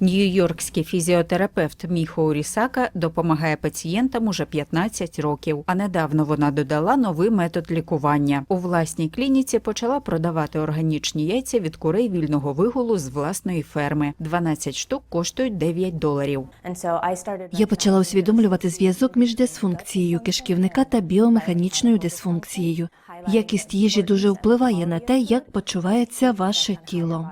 Нью-Йоркський фізіотерапевт Міхо Урісака допомагає пацієнтам уже 15 років. А недавно вона додала новий метод лікування. У власній клініці почала продавати органічні яйця від курей вільного вигулу з власної ферми. 12 штук коштують 9 доларів. Я почала усвідомлювати зв'язок між дисфункцією кишківника та біомеханічною дисфункцією. Якість їжі дуже впливає на те, як почувається ваше тіло.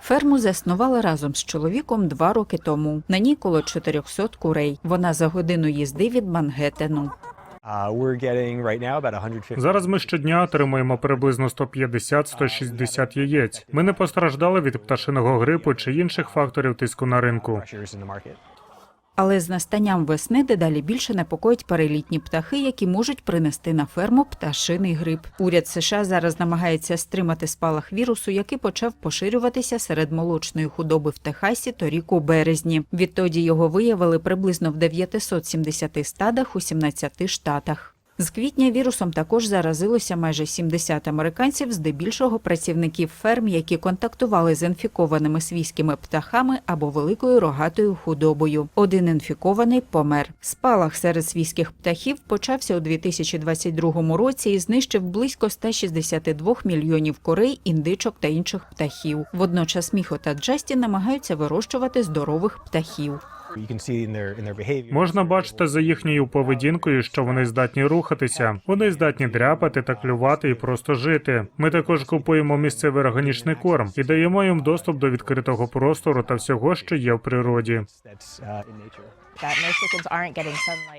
Ферму заснувала разом з чоловіком два роки тому. На ній коло 400 курей. Вона за годину їзди від Мангеттену. We're getting right now about 150 Зараз ми щодня отримуємо приблизно 150-160 яєць. Ми не постраждали від пташиного грипу чи інших факторів тиску на ринку. Але з настанням весни дедалі більше непокоїть перелітні птахи, які можуть принести на ферму пташиний грип. Уряд США зараз намагається стримати спалах вірусу, який почав поширюватися серед молочної худоби в Техасі торік у березні. Відтоді його виявили приблизно в 970 стадах у 17 штатах. З квітня вірусом також заразилося майже 70 американців, здебільшого працівників ферм, які контактували з інфікованими свійськими птахами або великою рогатою худобою. Один інфікований помер. Спалах серед свійських птахів почався у 2022 році і знищив близько 162 мільйонів корей, індичок та інших птахів. Водночас Міхо та Джасті намагаються вирощувати здорових птахів. You can see in their in their behavior. Можна бачити за їхньою поведінкою, що вони здатні рухатися. Вони здатні дряпати та клювати і просто жити. Ми також купуємо місцевий органічний корм і даємо їм доступ до відкритого простору та всього, що є в природі.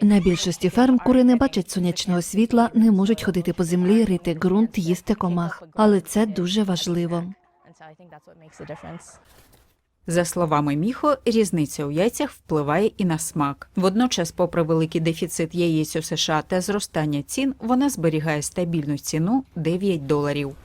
На більшості ферм кури не бачать сонячного світла, не можуть ходити по землі, рити ґрунт, їсти комах. Але це дуже важливо. За словами Міхо, різниця у яйцях впливає і на смак. Водночас, попри великий дефіцит яєць у США та зростання цін, вона зберігає стабільну ціну 9 доларів.